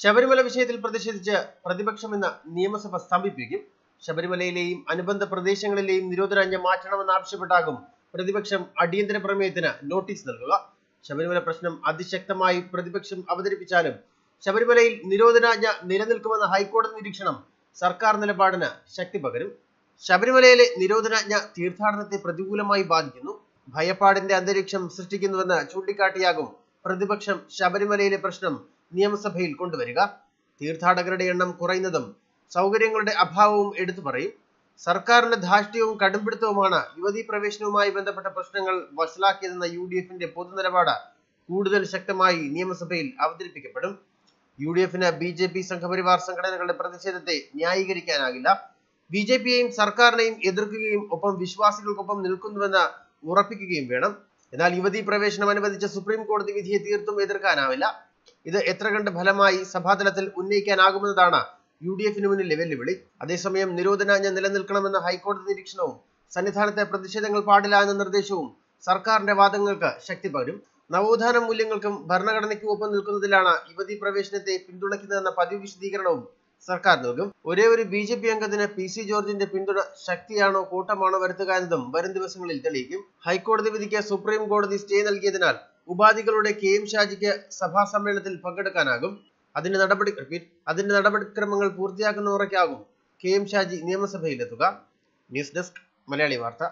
ശബരിമല വിഷയത്തിൽ പ്രതിഷേധിച്ച് പ്രതിപക്ഷം ഇന്ന് നിയമസഭ സ്തംഭിപ്പിക്കും. ശബരിമലയിലെയും അനുബന്ധ പ്രദേശങ്ങളിലെയും നിരോധനാജ്ഞ മാറ്റണമെന്ന് മാറ്റണമെന്നാവശ്യപ്പെട്ടാകും പ്രതിപക്ഷം അടിയന്തര പ്രമേയത്തിന് നോട്ടീസ് നൽകുക. ശബരിമല പ്രശ്നം അതിശക്തമായി പ്രതിപക്ഷം അവതരിപ്പിച്ചാലും ശബരിമലയിൽ നിരോധനാജ്ഞ നിലനിൽക്കുമെന്ന ഹൈക്കോടതി നിരീക്ഷണം സർക്കാർ നിലപാടിന് ശക്തി പകരും. ശബരിമലയിലെ നിരോധനാജ്ഞ തീർത്ഥാടനത്തെ പ്രതികൂലമായി ബാധിക്കുന്നു. ഭയപ്പാടിന്റെ അന്തരീക്ഷം സൃഷ്ടിക്കുന്നുവെന്ന് ചൂണ്ടിക്കാട്ടിയാകും പ്രതിപക്ഷം ശബരിമലയിലെ പ്രശ്നം നിയമസഭയിൽ കൊണ്ടുവരിക. തീർത്ഥാടകരുടെ എണ്ണം കുറയുന്നതും സൗകര്യങ്ങളുടെ അഭാവവും എടുത്തു പറയും. സർക്കാരിന്റെ ധാർഷ്ട്യവും കടുംപിടുത്തവുമാണ് യുവതീ പ്രവേശനവുമായി ബന്ധപ്പെട്ട പ്രശ്നങ്ങൾ വഷളാക്കിയതെന്ന യു ഡി എഫിന്റെ പൊതുനിലപാട് കൂടുതൽ ശക്തമായി നിയമസഭയിൽ അവതരിപ്പിക്കപ്പെടും. യു ഡി എഫിന് ബി ജെ പി സംഘപരിവാർ സംഘടനകളുടെ പ്രതിഷേധത്തെ ന്യായീകരിക്കാനാകില്ല. ബി ജെ പിയെയും സർക്കാരിനെയും എതിർക്കുകയും ഒപ്പം വിശ്വാസികൾക്കൊപ്പം നിൽക്കുന്നുവെന്ന് ഉറപ്പിക്കുകയും വേണം. എന്നാൽ യുവതീ പ്രവേശനം അനുവദിച്ച സുപ്രീം കോടതി വിധിയെ തീർത്തും എതിർക്കാനാവില്ല. ഇത് എത്ര കണ്ട് ഫലമായി സഭാതലത്തിൽ ഉന്നയിക്കാനാകുമെന്നതാണ് യു ഡി എഫിന് മുന്നിലെ വെല്ലുവിളി. അതേസമയം നിരോധനാജ്ഞ നിലനിൽക്കണമെന്ന ഹൈക്കോടതി നിരീക്ഷണവും സന്നിധാനത്തെ പ്രതിഷേധങ്ങൾ പാടില്ല എന്ന നിർദ്ദേശവും സർക്കാരിന്റെ വാദങ്ങൾക്ക് ശക്തി പകരും. നവോത്ഥാന മൂല്യങ്ങൾക്കും ഭരണഘടനയ്ക്കും ഒപ്പം നിൽക്കുന്നതിലാണ് യുവതി പ്രവേശനത്തെ പിന്തുണയ്ക്കുന്നതെന്ന പതിവ് വിശദീകരണവും സർക്കാർ നൽകും. ഒരേ ഒരു ബി ജെ പി അംഗത്തിന് പി സി ജോർജിന്റെ പിന്തുണ ശക്തിയാണോ കൂട്ടമാണോ വരുത്തുക എന്നതും വരും ദിവസങ്ങളിൽ തെളിയിക്കും. ഹൈക്കോടതി വിധിക്ക് സുപ്രീം കോടതി സ്റ്റേ നൽകിയതിനാൽ ഉപാധികളുടെ കെ എം ഷാജിക്ക് സഭാ സമ്മേളനത്തിൽ പങ്കെടുക്കാനാകും. അതിന്റെ നടപടി അതിന്റെ നടപടിക്രമങ്ങൾ പൂർത്തിയാക്കുന്ന ഉറയ്ക്കാകും കെ എം ഷാജി നിയമസഭയിലെത്തുക. ന്യൂസ് ഡെസ്ക് മലയാളി വാർത്ത.